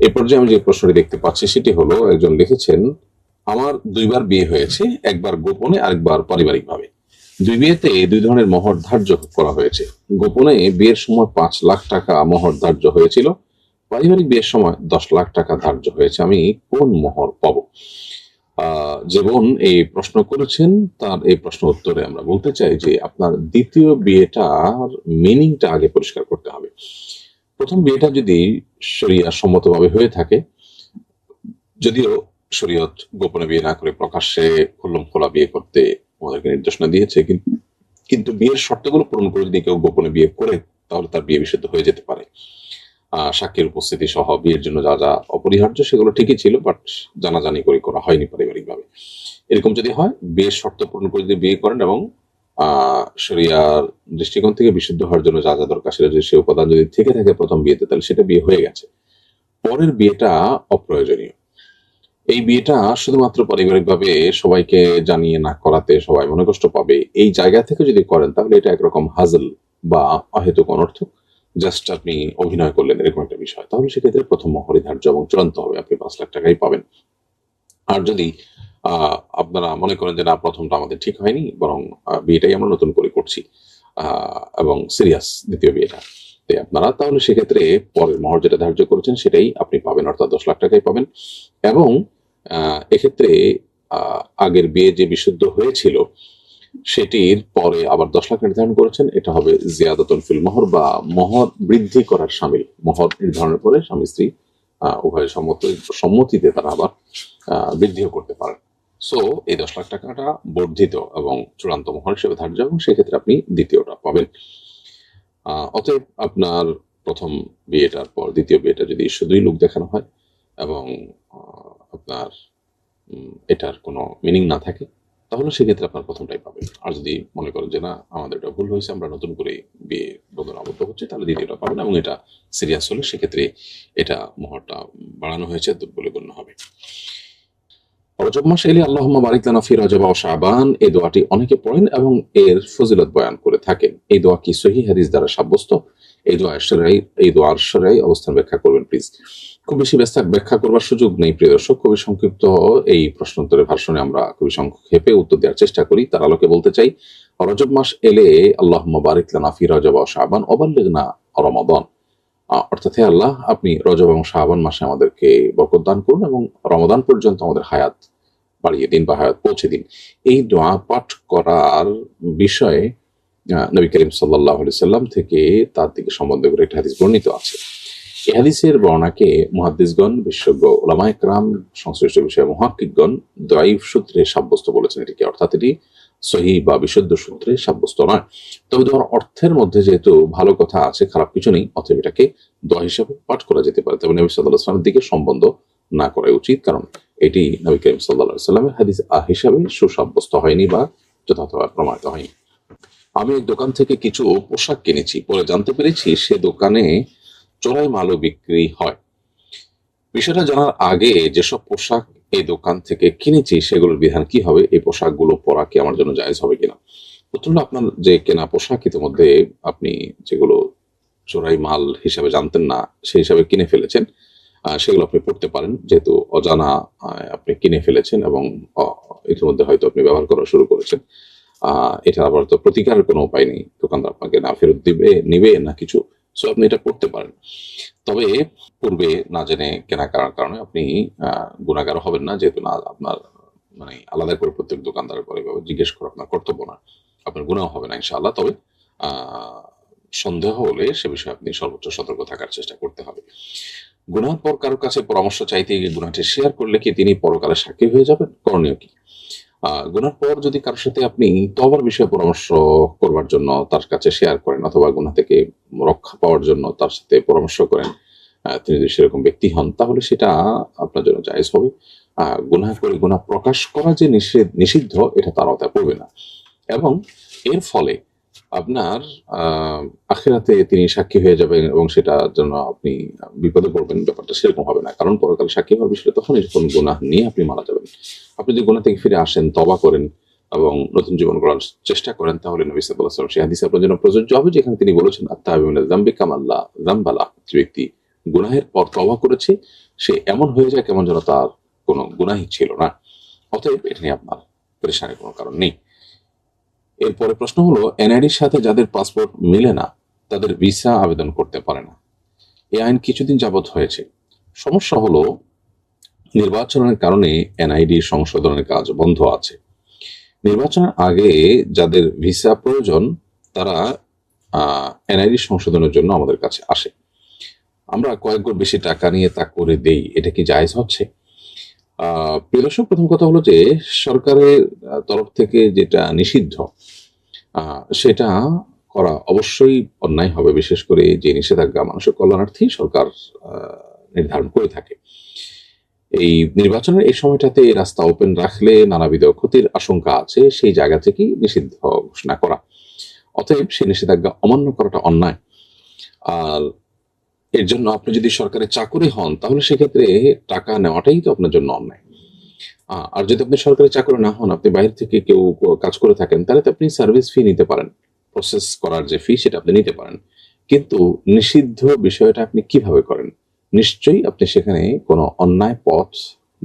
এ পর্যায়ে আমি যে প্রশ্নটি দেখতে পাচ্ছি, সেটি হলো, একজন লিখেছেন, আমার দুইবার বিয়ে হয়েছে, একবার গোপনে, আরেকবার পারিবারিকভাবে। দুই বিয়েতে দুই ধরনের মহর ধার্য করা হয়েছে। গোপনে বিয়ের সময় পাঁচ লাখ টাকা মহর ধার্য হয়েছিল, পারিবারিক বিয়ের সময় দশ লাখ টাকা ধার্য হয়েছে। আমি কোন মোহর পাবো? বোন এই প্রশ্ন করেছেন, তার এই প্রশ্ন উত্তরে আমরা বলতে চাই যে, আপনার দ্বিতীয় বিয়েটার মিনিংটা আগে পরিষ্কার করতে হবে। প্রথম বিয়েটা যদি শরিয়া সম্মতভাবে হয়ে থাকে, যদিও শরীয়ত গোপনে বিয়ে না করে প্রকাশ্যে খুল্লম খোলা বিয়ে করতে আমাদেরকে নির্দেশনা দিয়েছে কিন্তু বিয়ের শর্তগুলো পূরণ করে যদি কেউ গোপনে বিয়ে করে, তাহলে তার বিয়ে বিশুদ্ধ হয়ে যেতে পারে। সাক্ষীর উপস্থিতি সহ বিয়ের জন্য যা যা অপরিহার্য সেগুলো ঠিকই ছিল, বাট জানাজানি করে করা হয়নি পারিবারিকভাবে। এরকম যদি হয়, বিয়ের শর্ত পূরণ করে যদি বিয়ে করেন এবং শরিয়ার দৃষ্টিকোণ থেকে বিশুদ্ধ হওয়ার জন্য যা যা দরকার সেটা যদি সে উপাদান যদি থেকে থাকে প্রথম বিয়েতে, তাহলে সেটা বিয়ে হয়ে গেছে। পরের বিয়েটা অপ্রয়োজনীয়। এই বিয়েটা শুধুমাত্র পারিবারিকভাবে সবাইকে জানিয়ে না করাতে সবাই মনে কষ্ট পাবে। এই জায়গা থেকে যদি করেন, তাহলে এটা একরকম হাজল বা অহেতুক অনর্থক। জাস্ট আপনি অভিনয় করলেন, এরকম একটা বিষয়। তাহলে সেক্ষেত্রে প্রথম মহরি ধার্য এবং চূড়ান্ত হবে। আপনি পাঁচ লাখ টাকাই পাবেন। আর যদি আপনারা মনে করেন যে না প্রথমটা আমাদের ঠিক হয়নি বরং বিয়েটাই আমরা নতুন করে করছি এবং সিরিয়াস দ্বিতীয় বিয়েটা। আপনারা তাহলে সেক্ষেত্রে পরের মহর যেটা ধার্য করেছেন সেটাই আপনি পাবেন অর্থাৎ দশ লাখ টাকাই পাবেন। এবং এক্ষেত্রে আগের বিয়ে যে বিশুদ্ধ হয়েছিল সেটির পরে আবার দশ লাখ নির্ধারণ করেছেন এটা হবে জিয়াদতুল ফিল মোহর বা মোহর বৃদ্ধি করার সামিল। মোহর নির্ধারণের পরে স্বামী স্ত্রী আহ, উভয় সম্মত সম্মতিতে তারা আবার বৃদ্ধিও করতে পারেন। সো এই দশ লাখ টাকাটা বর্ধিত এবং চূড়ান্ত মহল হিসেবে ধার্য, এবং সেক্ষেত্রে আপনি দ্বিতীয়টা পাবেন। অতএব আপনার প্রথম বিয়েটার পর দ্বিতীয় বিয়েটা যদি শুধুই লোক দেখানো হয়, এবং আপনার এটার কোনো মিনিং না থাকে, তাহলে সেক্ষেত্রে আপনার প্রথমটাই পাবেন। আর যদি মনে করেন যে না, আমাদের এটা ভুল হয়েছে, আমরা নতুন করে বিয়ে বন্ধন আবদ্ধ হচ্ছে তাহলে দ্বিতীয়টা পাবেন, এবং এটা সিরিয়াস হলে সেক্ষেত্রে এটা মোহরটা বাড়ানো হয়েছে বলে গণ্য হবে। রজব মাস এলে আল্লাহ বারিক লানা ও শাবান। এই দোয়াটি অনেকে পড়েন এবং এর ফজিলত বয়ান করে থাকেন। এই দোয়া কি সহি হাদিস দ্বারা সাব্যস্ত? এই দোয়া সেরাই, এই দোয়ার সেরাই অবস্থান ব্যাখ্যা করবেন প্লিজ খুব বেশি ব্যস্ত ব্যাখ্যা করবার সুযোগ নেই, প্রিয় দর্শক। খুবই সংক্ষিপ্ত এই প্রশ্নোত্তরের ভাষণে আমরা খুবই সংক্ষেপে উত্তর দেওয়ার চেষ্টা করি। তার আলোকে বলতে চাই, রজব মাস এলে আল্লাহ বারিক লানা ফি ও শাবান অবাল্লিগনা রমাদান। অর্থাৎ হে আল্লাহ, আপনি রজব এবং শাহবান মাসে আমাদেরকে বরকত দান করুন এবং রমদান পর্যন্ত আমাদের হায়াত বাড়িয়ে দিন বা হায়াত পৌঁছে দিন। এই দোয়া পাঠ করার বিষয়ে নবী করিম সাল্লাহ সাল্লাম থেকে তার দিকে সম্বন্ধ করে একটা হাদিস বর্ণিত আছে। হাদিসের বর্ণাকে মুহাদ্দিসগণ বিশ্বজ্ঞ ওলামা একরাম সংশ্লিষ্ট বিষয়ে মহাকিকগণ দয়ীফ সূত্রে সাব্যস্ত বলেছেন এটিকে অর্থাৎ এটি সহি বা বিশুদ্ধ সূত্রে সাব্যস্ত নয়। তবে তোমার অর্থের মধ্যে যেহেতু ভালো কথা আছে, খারাপ কিছু নেই, অতএব এটাকে দোয়া হিসাবে পাঠ করা যেতে পারে। তবে নবী সাল্লাহ সাল্লামের দিকে সম্বন্ধ না করাই উচিত, কারণ এটি নবী করিম সাল্লাহ সাল্লামের হাদিস হিসাবে সুসাব্যস্ত হয়নি বা যথাযথভাবে প্রমাণিত হয়নি। আমি এক দোকান থেকে কিছু পোশাক কিনেছি। পরে জানতে পেরেছি সে দোকানে চোরাই মালও বিক্রি হয়। বিষয়টা জানার আগে যেসব পোশাক এই দোকান থেকে কিনেছি, সেগুলোর বিধান কি হবে? এই পোশাকগুলো পরা কি আমার জন্য জায়েজ হবে কিনা? আপনার যে কেনা পোশাক ইতিমধ্যে আপনি যেগুলো চোরাই মাল হিসাবে জানতেন না, সেই হিসাবে কিনে ফেলেছেন। সেগুলো আপনি পড়তে পারেন, যেহেতু অজানা আপনি কিনে ফেলেছেন এবং ইতিমধ্যে হয়তো আপনি ব্যবহার করা শুরু করেছেন। এটা আবার তো প্রতিকারের কোনো উপায় নেই। দোকানদার আপনাকে না ফেরত দিবে, নিবে না কিছু। সো আপনি এটা করতে পারেন। তবে পূর্বে না জেনে কেনা করার কারণে আপনি গুণাগার হবেন না। যেহেতু না, আপনার মানে আলাদা করে প্রত্যেক দোকানদারের পরে জিজ্ঞেস করা আপনার কর্তব্য না। আপনার গুণাও হবে না ইনশাআল্লাহ। তবে সন্দেহ হলে সে বিষয়ে আপনি সর্বোচ্চ সতর্ক থাকার চেষ্টা করতে হবে। গুনার পর কারোর কাছে পরামর্শ চাইতে গিয়ে গুনাটি শেয়ার করলে কি তিনি পরকালে সাক্ষী হয়ে যাবেন? করণীয় কি? গুনার পর যদি কারোর সাথে আপনি তবার বিষয়ে পরামর্শ করবার জন্য তার কাছে শেয়ার করেন অথবা গুনা থেকে রক্ষা পাওয়ার জন্য তার সাথে পরামর্শ করেন তিনি যদি সেরকম ব্যক্তি হন, তাহলে সেটা আপনার জন্য জায়জ হবে। গুনা করে গুনা প্রকাশ করা যে নিষেধ, নিষিদ্ধ, এটা তার আওতায় পড়বে না। এবং এর ফলে আপনার আখেরাতে তিনি সাক্ষী হয়ে যাবেন এবং সেটার জন্য আপনি বিপদে পড়বেন, ব্যাপারটা সেরকম হবে না। কারণ পরকালে সাক্ষী হওয়ার বিষয়টা তখনই যখন গুনাহ নিয়ে আপনি মারা যাবেন। আপনি যদি গুনাহ থেকে ফিরে আসেন তবা করেন এবং নতুন জীবন গড়ার চেষ্টা করেন, তাহলে নবী আলাইহি সেই হাদিস আপনার জন্য প্রযোজ্য হবে, যেখানে তিনি বলেছেন আত্মা জাম্বি কামাল্লা জাম্বালা যে ব্যক্তি গুনাহের পর তবা করেছে, সে এমন হয়ে যায় কেমন যেন তার কোনো গুনাহই ছিল না। অতএব এটা নিয়ে আপনার পরেশানের কোনো কারণ নেই। এরপরে প্রশ্ন হলো, এনআইডির সাথে যাদের পাসপোর্ট মিলে না, তাদের ভিসা আবেদন করতে পারে না। এই আইন কিছুদিন যাবৎ হয়েছে। সমস্যা হলো, নির্বাচনের কারণে এনআইডি সংশোধনের কাজ বন্ধ আছে। নির্বাচনের আগে যাদের ভিসা প্রয়োজন, তারা এনআইডি সংশোধনের জন্য আমাদের কাছে আসে। আমরা কয়েক গুণ বেশি টাকা নিয়ে তা করে দেই, এটা কি জায়েজ হচ্ছে? আহ, প্রিয় দর্শক প্রথম কথা হলো যে সরকারের তরফ থেকে যেটা নিষিদ্ধ সেটা করা অবশ্যই অন্যায় হবে বিশেষ করে যে নিষেধাজ্ঞা মানুষের কল্যাণার্থে সরকার নির্ধারণ করে থাকে। এই নির্বাচনের এই সময়টাতে রাস্তা ওপেন রাখলে নানাবিধ ক্ষতির আশঙ্কা আছে সেই জায়গা থেকেই নিষিদ্ধ ঘোষণা করা। অতএব সেই নিষেধাজ্ঞা অমান্য করাটা অন্যায়। আর এর জন্য আপনি যদি সরকারের চাকরি হন, তাহলে সেক্ষেত্রে টাকা নেওয়াটাই তো আপনার জন্য অন্যায়। আর যদি আপনি সরকারি চাকরি না হন, আপনি বাইরে থেকে কেউ কাজ করে থাকেন, তাহলে তো আপনি সার্ভিস ফি নিতে পারেন। প্রসেস করার যে ফি, সেটা আপনি নিতে পারেন। কিন্তু নিষিদ্ধ বিষয়টা আপনি কীভাবে করেন? নিশ্চয়ই আপনি সেখানে কোনো অন্যায় পথ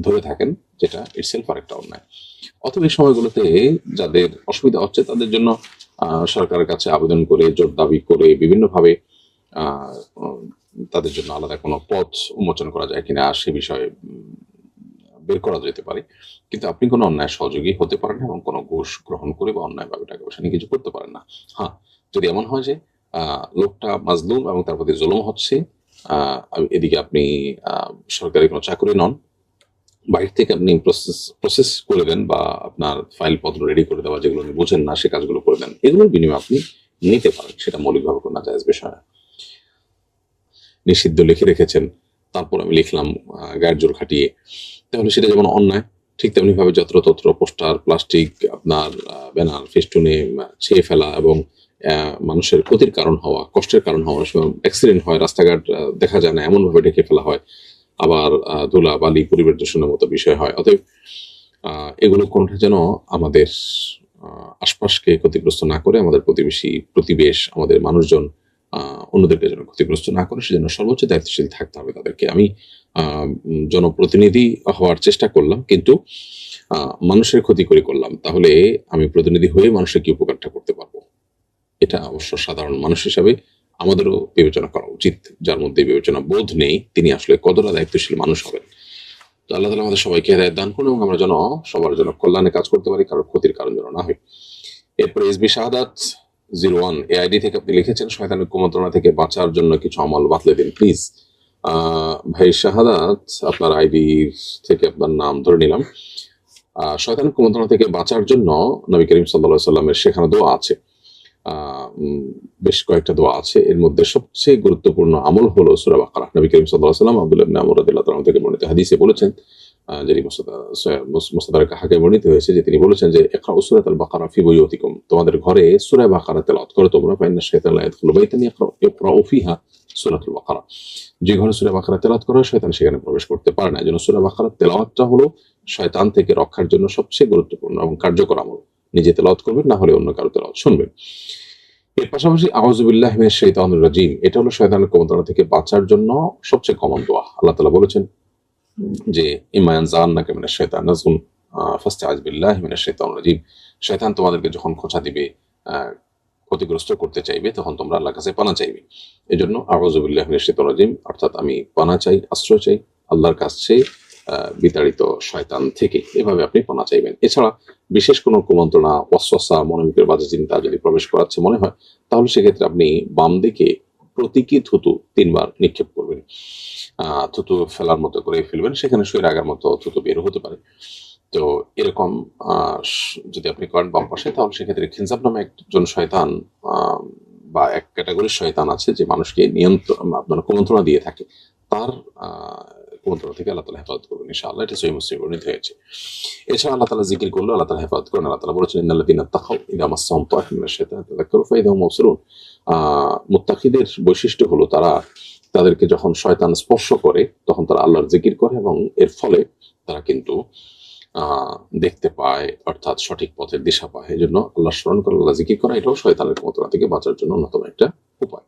ধরে থাকেন, যেটা ইটসেলফ আরেকটা অন্যায়। অথবা এই সময়গুলোতে যাদের অসুবিধা হচ্ছে, তাদের জন্য সরকারের কাছে আবেদন করে, জোর দাবি করে, বিভিন্নভাবে তাদের জন্য আলাদা কোনো পথ উন্মোচন করা যায় কিনা সে বিষয়ে বের করা যেতে পারে। কিন্তু আপনি কোনো অন্যায় সহযোগী হতে পারেন না এবং কোনো ঘুষ গ্রহণ করে বা অন্যায়ভাবে টাকা পয়সা নিয়ে কিছু করতে পারেন না। হ্যাঁ যদি এমন হয় যে লোকটা মাজলুম এবং তার প্রতি জুলুম হচ্ছে এদিকে আপনি সরকারি কোনো চাকরি নন বাইরে থেকে আপনি প্রসেস প্রসেস করে দেন বা আপনার ফাইল পত্র রেডি করে দেওয়া যেগুলো বোঝেন না, সে কাজগুলো করে দেন, এগুলোর বিনিময়ে আপনি নিতে পারেন। সেটা মৌলিকভাবে কোনো জায়জ বিষয় না। নিষিদ্ধ লিখে রেখেছেন, তারপর আমি লিখলাম গায়ের জোর খাটিয়ে। তাহলে সেটা যেমন অন্যায়, ঠিক তেমনি ভাবে যত্রতত্র পোস্টার, প্লাস্টিক, আপনার ব্যানার, ফেস্টুনে ছেয়ে ফেলা এবং মানুষের ক্ষতির কারণ হওয়া, কষ্টের কারণ হওয়া অ্যাক্সিডেন্ট হয়, রাস্তাঘাট দেখা যায় না এমন ভাবে ঢেকে ফেলা হয়, আবার ধুলা, বালি পরিবেশ দূষণের মতো বিষয় হয়। অতএব এগুলো কোনটা যেন আমাদের আশপাশকে ক্ষতিগ্রস্ত না করে, আমাদের প্রতিবেশী, প্রতিবেশ, আমাদের মানুষজন অন্যদেরকে যেন ক্ষতিগ্রস্ত না করে, সেজন্য সর্বোচ্চ দায়িত্বশীল থাকতে হবে তাদেরকে। আমি জনপ্রতিনিধি হওয়ার চেষ্টা করলাম, কিন্তু মানুষের ক্ষতি করে করলাম। তাহলে আমি প্রতিনিধি হয়ে মানুষের কি উপকারটা করতে পারব? এটা অবশ্য সাধারণ মানুষ হিসাবে আমাদেরও বিবেচনা করা উচিত, যার মধ্যে বিবেচনা বোধ নেই, তিনি আসলে কতটা দায়িত্বশীল মানুষ হবেন। তো আল্লাহ তালা আমাদের সবাইকে হেদায়ত দান করুন এবং আমরা যেন সবার জন্য কল্যাণে কাজ করতে পারি, কারোর ক্ষতির কারণ যেন না হয়। এরপরে এসবি শাহাদাত জিরো ওয়ান এ আইডি থেকে আপনি লিখেছেন, শয়তানের কুমন্ত্রণা থেকে বাঁচার জন্য কিছু আমল বাতলে দিন প্লিজ ভাই শাহাদাত, আপনার আইডি থেকে আপনার নাম ধরে নিলাম। শয়তানের কুমন্ত্রণা থেকে বাঁচার জন্য নবী করিম সাল্লাহ সাল্লামের সেখানে দোয়া আছে। বেশ কয়েকটা দোয়া আছে। এর মধ্যে সবচেয়ে গুরুত্বপূর্ণ আমল হলো সুরা নবী করিম সাল্লাহ সাল্লাম আব্দুল্লাহ আমর রাদিয়াল্লাহু তাআলা থেকে বর্ণিত হাদিসে বলেছেন আহ, যেটি মুস্তাদার কাহাকে বর্ণিত হয়েছে যে তিনি বলেছেন যে একরা সুরাত আল বাকারা ফি বইয়তিকুম তোমাদের ঘরে সূরা বাকারা তেলাওয়াত করো তোমরা ফাইন্না শাইতান লা ইয়াদখুলু বাইতান ইয়াকরা ফিহা বাকারা যে ঘরে সূরা বাকারা তেলাওয়াত করা শয়তান সেখানে প্রবেশ করতে পারে না। এজন্য সূরা বাকারা তেলাওয়াতটা হলো শয়তান থেকে রক্ষার জন্য সবচেয়ে গুরুত্বপূর্ণ এবং কার্যকর আমল। নিজে তেলাওয়াত করবেন না হলে অন্য কারও তেলাওয়াত শুনবেন। এর পাশাপাশি আউযুবিল্লাহি মিনাশ শাইতানির রাজিম এটা হলো শয়তানের কুমন্ত্রণা থেকে বাঁচার জন্য সবচেয়ে কমন দোয়া। আল্লাহ তাআলা বলেছেন যে ইমান জান্নাকা মিনাশ শাইতান নাজগুন ফাস্তাইজ বিল্লাহি মিনাশ শাইতানির রাজিম। শয়তান তোমাদেরকে যখন খোঁচা দিবে ক্ষতিগ্রস্ত করতে চাইবে, তখন তোমরা আল্লাহর কাছে পানা চাইবে। এজন্য আউযুবিল্লাহি মিনাশ শাইতানির রাজিম, অর্থাৎ আমি পানা চাই, আশ্রয় চাই, আল্লাহর কাছে বিতাড়িত শয়তান থেকে। এভাবে আপনি পানা চাইবেন। এছাড়া বিশেষ কোনো কুমন্ত্রণা অস্বসা মনোমিকের বাজে চিন্তা যদি প্রবেশ করাচ্ছে মনে হয়, তাহলে সেক্ষেত্রে আপনি বাম দিকে প্রতীকী থুতু তিনবার নিক্ষেপ করবেন। থুতু ফেলার মতো করে ফেলবেন। সেখানে শুয়ে আগার মতো থুতু বের হতে পারে। তো এরকম যদি আপনি করেন বাম পাশে তাহলে সেক্ষেত্রে খিনজাব নামে একজন শয়তান বা এক ক্যাটাগরির শয়তান আছে যে মানুষকে নিয়ন্ত্রণ আপনার কুমন্ত্রণা দিয়ে থাকে। তার কুমন্ত্রণা থেকে আল্লাহ তালা হেফাজত করবেন ইনশাআল্লাহ। এটা সহি মুসলিম বর্ণিত হয়েছে। এছাড়া আল্লাহ তালা জিকির করল আল্লাহ তালা হেফাজত করেন। আল্লাহ তালা বলেছেন তাইফুম মিনাশ শাইতানি তাযাক্কারু ফাইদা হুম মুবসিরুন। আহ, মুত্তাকিদের বৈশিষ্ট্য হলো তারা তাদেরকে যখন শয়তান স্পর্শ করে, তখন তারা আল্লাহর জিকির করে এবং এর ফলে তারা কিন্তু দেখতে পায়, অর্থাৎ সঠিক পথের দিশা পায়। এই জন্য আল্লাহ স্মরণ করা, আল্লাহ জিকির করা, এটাও শয়তানের কুমন্ত্রণা থেকে বাঁচার জন্য অন্যতম একটা উপায়।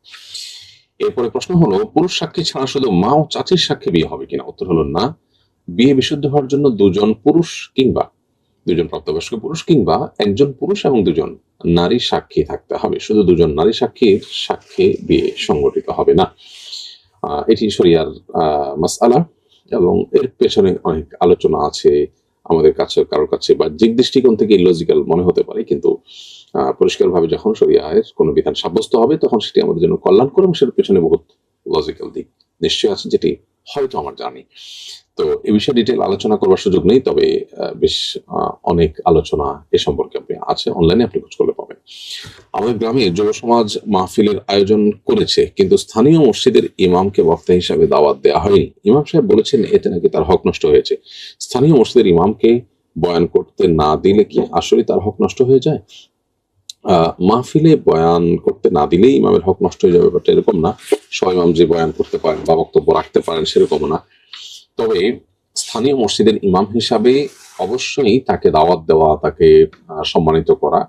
এরপরে প্রশ্ন হলো, পুরুষ সাক্ষী ছাড়া শুধু মা ও চাচির সাক্ষী বিয়ে হবে কিনা? উত্তর হলো না। বিয়ে বিশুদ্ধ হওয়ার জন্য দুজন পুরুষ কিংবা দুজন প্রাপ্তবয়স্ক পুরুষ কিংবা একজন পুরুষ এবং দুজন নারী সাক্ষী থাকতে হবে। শুধু দুজন নারী সাক্ষীর সাক্ষী বিয়ে সংগঠিত হবে না। এটি শরিয়ার মাসালা এবং এর পেছনে অনেক আলোচনা আছে আমাদের কাছে, কারোর কাছে বা দিক দৃষ্টিকোণ থেকে লজিক্যাল মনে হতে পারে, কিন্তু পরিষ্কারভাবে যখন শরিয়ায়ের কোনো বিধান সাব্যস্ত হবে, তখন সেটি আমাদের জন্য কল্যাণকর এবং সেটার পেছনে বহুত লজিক্যাল দিক নিশ্চয়ই আছে, যেটি হয়তো আমার জানি তো এ বিষয়ে ডিটেল আলোচনা করবার সুযোগ নেই, তবে বেশ অনেক আলোচনা এ সম্পর্কে আপনি আছে অনলাইনে আপনি খোঁজ করলে আমাদের গ্রামে যুব সমাজ মাহফিলের আয়োজন করেছে, কিন্তু স্থানীয় মসজিদের ইমামকে বক্তা হিসাবে দাওয়াত দেওয়া হয়নি। ইমাম সাহেব বলেছেন, এতে নাকি তার হক নষ্ট হয়েছে। স্থানীয় মসজিদের ইমামকে বয়ান করতে না দিলে কি আসলে তার হক নষ্ট হয়ে যায়? মাহফিলে বয়ান করতে না দিলেই ইমামের হক নষ্ট হয়ে যাবে, বাট এরকম না। সবাই যে বয়ান করতে পারেন বা বক্তব্য রাখতে পারেন সেরকম না। তবে স্থানীয় মসজিদের ইমাম হিসাবে অবশ্যই তাকে দাওয়াত দেওয়া, তাকে সম্মানিত করা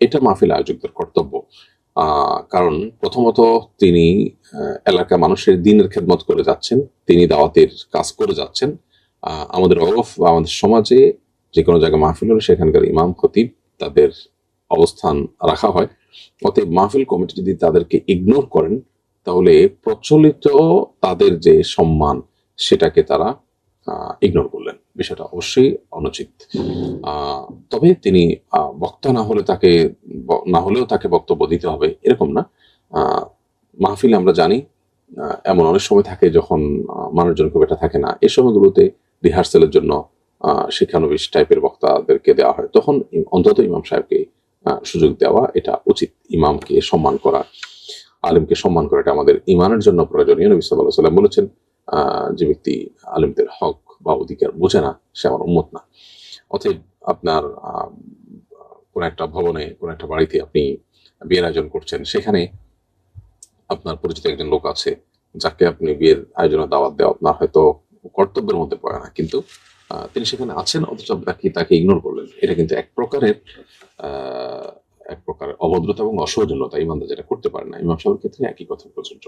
এটা মাহফিল আয়োজকদের কর্তব্য। কারণ প্রথমত তিনি এলাকা মানুষের দিনের খেদমত করে যাচ্ছেন, তিনি দাওয়াতের কাজ করে যাচ্ছেন। আমাদের অরফ বা আমাদের সমাজে যে কোনো জায়গায় মাহফিল হলে সেখানকার ইমাম, খতিব তাদের অবস্থান রাখা হয়। অতএব মাহফিল কমিটি যদি তাদেরকে ইগনোর করেন, তাহলে প্রচলিত তাদের যে সম্মান, সেটাকে তারা ইগনোর করলেন। বিষয়টা অবশ্যই অনুচিত। তবে তিনি বক্তা না হলে তাকে না হলেও তাকে বক্তব্য দিতে হবে এরকম না। মাহফিলে আমরা জানি এমন অনেক সময় থাকে যখন মানুষজন খুব একটা থাকে না। এই সময়গুলোতে রিহার্সেলের জন্য শিক্ষানবিশ টাইপের বক্তাদেরকে দেওয়া হয়। তখন অন্তত ইমাম সাহেবকে সুযোগ দেওয়া এটা উচিত। ইমামকে সম্মান করা, আলিমকে সম্মান করা এটা আমাদের ইমানের জন্য প্রয়োজনীয়। নবী সাল্লাহ সাল্লাম বলেছেন যে ব্যক্তি আলিমদের হক বা অধিকার বোঝে না, সে আমার উন্মত না। অতএব আপনার কোন একটা ভবনে, কোন একটা বাড়িতে আপনি বিয়ের আয়োজন করছেন, সেখানে আপনার পরিচিত একজন লোক আছে, যাকে আপনি বিয়ের আয়োজনে দাওয়াত দেওয়া আপনার হয়তো কর্তব্যের মধ্যে পড়ে না, কিন্তু তিনি সেখানে আছেন, অথচ তাকে তাকে ইগনোর করলেন। এটা কিন্তু এক প্রকারের এক প্রকার অভদ্রতা এবং অসৌজন্যতা, ইমানদার যেটা করতে পারে না। ইমাম সাহেবের ক্ষেত্রে একই কথা প্রযোজ্য।